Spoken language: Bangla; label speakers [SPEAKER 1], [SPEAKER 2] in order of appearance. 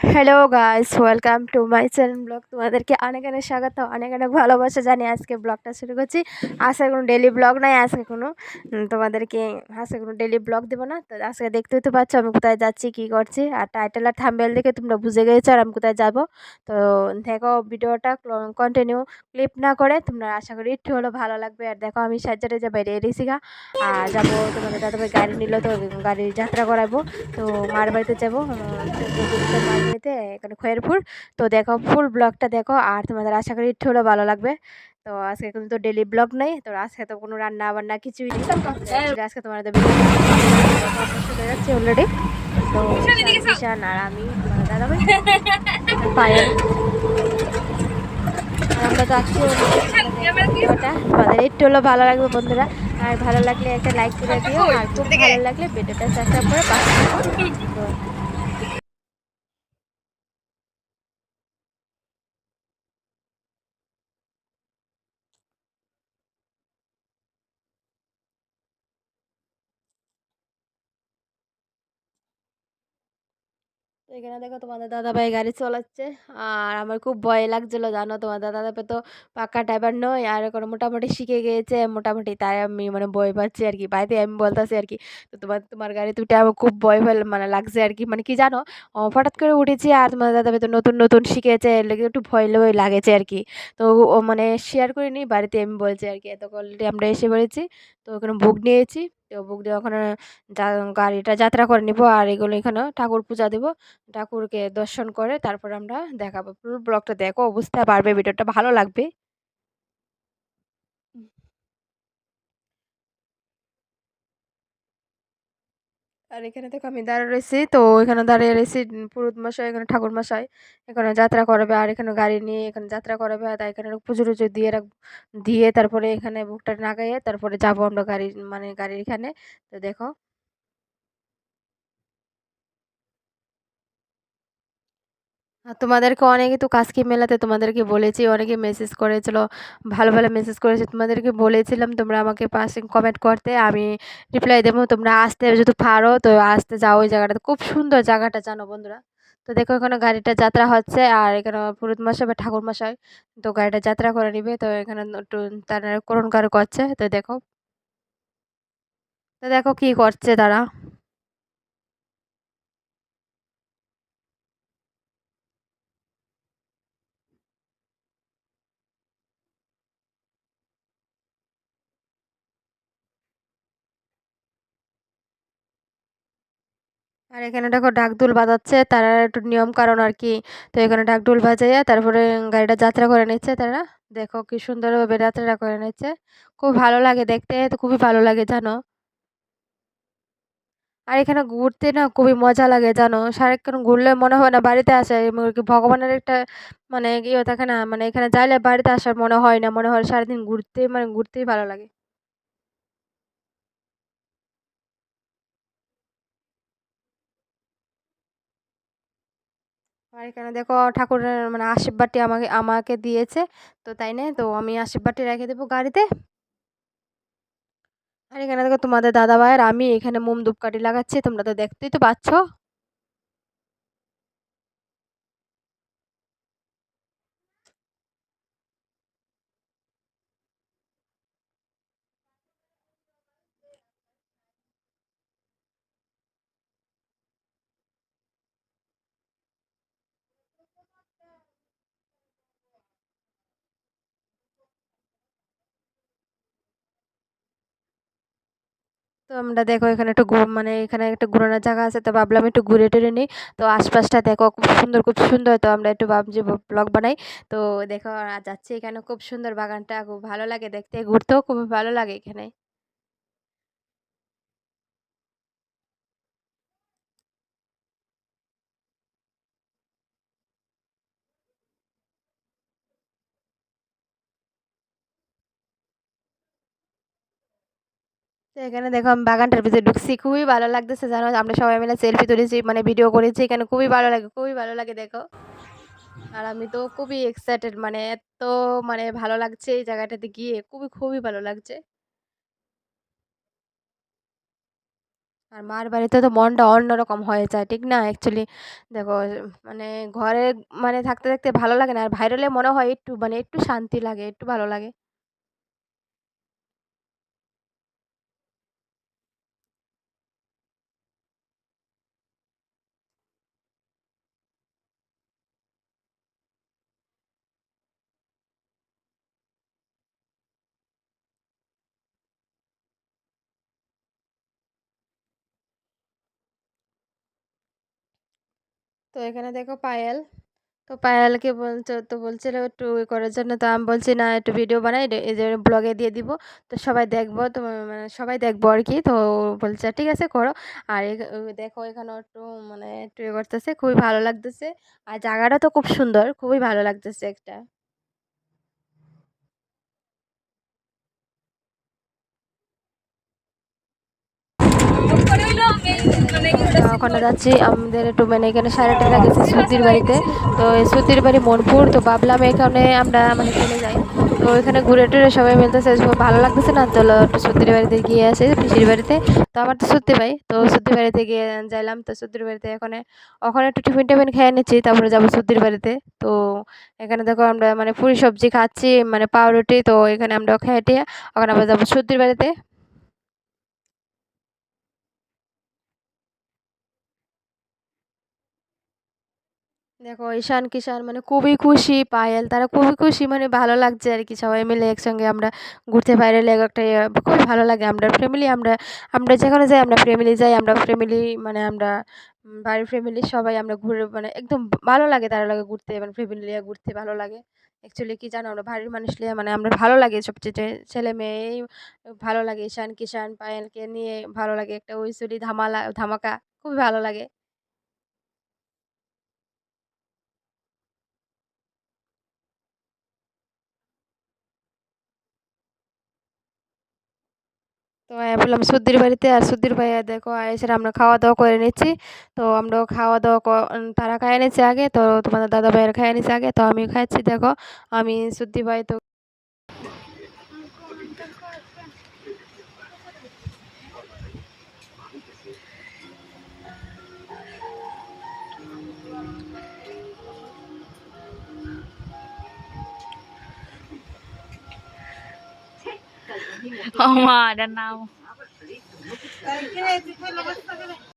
[SPEAKER 1] Hello guys welcome to my channel vlog তোমাদেরকে অনেক অনেক স্বাগত, অনেক অনেক ভালোবাসা জানি আজকে ব্লগটা শুরু করছি। আজকে কোনো ডেলি ব্লগ নাই, আজকে কোনো তোমাদেরকে আজকে কোনো ডেলি ব্লগ দেবো না। তো আজকে দেখতে তো পাচ্ছ আমি কোথায় যাচ্ছি, কী করছি। আর টাইটেল আর থাম্বেল দেখে তোমরা বুঝে গেছো আর আমি কোথায় যাব। তো দেখো, ভিডিওটা কন্টিনিউ ক্লিপ না করে তোমরা আশা করি একটু হলেও ভালো লাগবে। আর দেখো, আমি সাজ্জারে যাব রেডি শিখা আর যাব তোমাদের দাদাভাই গাড়ি নিল, তো গাড়ির যাত্রা করাবো। তো মার বাড়িতে যাব। বাড়িতে এখানে খয়েরপুর। তো দেখো ফুল ব্লগটা দেখো আর তোমাদের আশা করি একটু হলেও ভালো লাগবে। তো আজকে কিন্তু ডেলি ব্লগ নেই তো আজকে তো কোনো রান্না বান্না কিছুই নেই। আজকে তোমার যাচ্ছে অলরেডি তো ঈশান আর আমি পায়েল। আমরা তো আজকে ভিডিওটা তোমাদের একটু হলেও ভালো লাগবে বন্ধুরা। আর ভালো লাগলে একটা লাইক করে দিও। আর খুব ভালো লাগলে ভিডিওটা সাবস্ক্রাইব করে পাশে তো এখানে দেখো তোমাদের দাদাভাই গাড়ি চলাচ্ছে। আর আমার খুব ভয় লাগছিল, জানো? তোমাদের দাদাভাই তো পাক্কা ড্রাইভার নয়, আর এখন মোটামুটি শিখে গিয়েছে, মোটামুটি তাই আমি মানে ভয় পাচ্ছি আর কি। বাড়িতে আমি বলতেছি আর কি, তো তোমার তোমার গাড়ি উঠে আমার খুব ভয় ফেল মানে লাগছে আর কি। মানে কি জানো? হঠাৎ করে উঠেছি আর তোমাদের দাদাভাই তো নতুন নতুন শিখেছে একটু ভয় ভয় লাগেছে আর কি। তো ও মানে শেয়ার করিনি, বাড়িতে আমি বলছি আর কি, এত অলরেডি আমরা এসে পড়েছি, তো ওখানে বুক নিয়েছি। তো বুক দিয়ে ওখানে গাড়িটা যাত্রা করে নিব আর এগুলো এখানে ঠাকুর পূজা দেবো। ঠাকুরকে দর্শন করে তারপর আমরা দেখাবো। পুরো ব্লগটা দেখো, বুঝতে পারবে, ভিডিওটা ভালো লাগবে। আর এখানে দেখো আমি দাঁড়িয়ে রয়েছি। তো এখানে দাঁড়িয়ে রয়েছি পুরুত মশাই, এখানে ঠাকুর মশাই। এখানে যাত্রা করাবে আর এখানে গাড়ি নিয়ে এখানে যাত্রা করাবে। আর এখানে পুজো টুজো দিয়ে রাখ, দিয়ে তারপরে এখানে বুকটা নাগাইয়ে তারপরে যাব আমরা গাড়ি মানে গাড়ির এখানে। তো দেখো তোমাদেরকে অনেকে তো কাজকি মেলাতে তোমাদেরকে বলেছি, অনেকে মেসেজ করেছিল, ভালো ভালো মেসেজ করেছে, তোমাদেরকে বলেছিলাম তোমরা আমাকে পাশে কমেন্ট করতে, আমি রিপ্লাই দেবো, তোমরা আসতে যদি পারো, তো আসতে যাও ওই জায়গাটা। খুব সুন্দর জায়গাটা জানো বন্ধুরা। তো দেখো এখানে গাড়িটা যাত্রা হচ্ছে, আর এখানে পুরোহিত মশাই বা ঠাকুর মশাই, তো গাড়িটা যাত্রা করে নিবে, তো এখানে একটু তারা করণ কার করছে, তো দেখো। তো দেখো কি করছে তারা। আর এখানে দেখো ঢাকঢোল বাজাচ্ছে, তারা একটু নিয়ম কারণ আর কি। তো এখানে ঢাকঢোল বাজাইয়া তারপরে গাড়িটা যাত্রা করে নিচ্ছে তারা। দেখো কি সুন্দরভাবে যাত্রাটা করে নিচ্ছে। খুব ভালো লাগে দেখতে, তো খুবই ভালো লাগে জানো। আর এখানে ঘুরতে না খুবই মজা লাগে জানো। সারাক্ষণ ঘুরলে মনে হয় না বাড়িতে আসে ভগবানের একটা মানে ইয়ে থাকে না মানে এখানে যাইলে বাড়িতে আসার মনে হয় না, মনে হয় সারাদিন ঘুরতেই মানে ঘুরতেই ভালো লাগে। আর এখানে দেখো, ঠাকুরের মানে আশীর্বাদটি আমাকে আমাকে দিয়েছে। তো তাই না? তো আমি আশীর্বাদটি রেখে দেবো গাড়িতে। আর এখানে দেখো তোমাদের দাদা ভাইয়ের আমি এখানে মোম ধূপকাঠি লাগাচ্ছি, তোমরা তো দেখতেই তো পাচ্ছ। তো আমরা দেখো এখানে একটু মানে এখানে একটা ঘুরানোর জায়গা আছে, তো ভাবলাম একটু ঘুরে টুরে নিই। তো আশপাশটা দেখো খুব সুন্দর খুব সুন্দর। তো আমরা একটু ভাব যে ব্লগ বানাই। তো দেখো যাচ্ছি এখানে, খুব সুন্দর বাগানটা, খুব ভালো লাগে দেখতে, ঘুরতেও খুব ভালো লাগে এখানে। এখানে দেখো আমি বাগানটার ভিতরে ঢুকছি, খুবই ভালো লাগতেছে, জানো? আমরা সবাই মিলে সেলফি তুলেছি মানে ভিডিও করেছি, এখানে খুবই ভালো লাগে, খুবই ভালো লাগে, দেখো। আর আমি তো খুবই এক্সাইটেড মানে এত মানে ভালো লাগছে এই জায়গাটাতে গিয়ে, খুবই খুবই ভালো লাগছে। আর মার বাড়িতে তো মনটা অন্যরকম হয়ে যায়, ঠিক না? অ্যাকচুয়ালি দেখো মানে ঘরে মানে থাকতে থাকতে ভালো লাগে না, আর ভাইরালে মনে হয় একটু মানে একটু শান্তি লাগে, একটু ভালো লাগে। তো এখানে দেখো পায়েল। তো পায়েলকে বলছে, তো বলছিল একটু এ করার জন্য। তো আমি বলছি, না, একটু ভিডিও বানাই এই যে ব্লগে দিয়ে দিব। তো সবাই দেখব, তো মানে সবাই দেখব আর কি। তো বলছে, ঠিক আছে, করো। আর দেখো এখানে একটু মানে একটু ইয়ে করতেছে, খুবই ভালো লাগতেছে। আর জায়গাটা তো খুব সুন্দর, খুবই ভালো লাগতেছে একটা আমরা ওখানে যাচ্ছি। আমাদের একটু মানে এখানে সাড়ে টাকা গেছে সুতির বাড়িতে। তো সুতির বাড়ি মনপুর। তো ভাবলাম এখানে আমরা মানে চলে যাই। তো এখানে ঘুরে টুরে সবাই মিলতেছে। ভালো লাগতেছে না? চলো একটু সুতির বাড়িতে গিয়ে আসি, পিসির বাড়িতে। তো আমার তো সত্যি ভাই। তো সুতির বাড়িতে গিয়ে যাইলাম। তো সুতির বাড়িতে এখানে, ওখানে একটু টিফিন টিফিন খেয়ে নিচ্ছি। তারপরে যাব সুতির বাড়িতে। তো এখানে দেখো আমরা মানে পুরি সবজি খাচ্ছি মানে পাউরুটি। তো এখানে আমরা খেয়ে টেয়ে, ওখানে আবার যাব সুতির বাড়িতে। দেখো ঈশান কিষান মানে খুবই খুশি পায়েল তারা খুবই খুশি মানে ভালো লাগছে আর কি সবাই মিলে একসঙ্গে আমরা ঘুরতে বাইরে লেগে একটা ইয়ে, খুবই ভালো লাগে আমরা ফ্যামিলি আমরা আমরা যেখানে যাই আমরা ফ্যামিলি যাই আমরা ফ্যামিলি মানে আমরা বাড়ির ফ্যামিলি সবাই আমরা ঘুরে মানে একদম ভালো লাগে তারা লাগে ঘুরতে মানে ফ্যামিলি নিয়ে ঘুরতে ভালো লাগে। অ্যাকচুয়ালি কি জানো আমরা বাড়ির মানুষ নিয়ে মানে আমরা ভালো লাগে সবচেয়ে ছেলে মেয়েই ভালো লাগে ঈশান কিষান পায়েলকে নিয়ে ভালো লাগে একটা ওইসুরি ধামালা ধামাকা খুবই ভালো লাগে। তো বললাম সুদ্দির বাড়িতে আর সুদ্দির ভাইয়া দেখো এসে আমরা খাওয়া দাওয়া করে নিচ্ছি। তো আমরাও খাওয়া দাওয়া তারা খাইয়ে নিচ্ছে আগে, তো তোমাদের দাদা ভাইয়ের খাইয়ে নিচ্ছে আগে, তো আমি খাচ্ছি, দেখো। আমি সুদ্দি ভাই তো
[SPEAKER 2] Oh, dan now.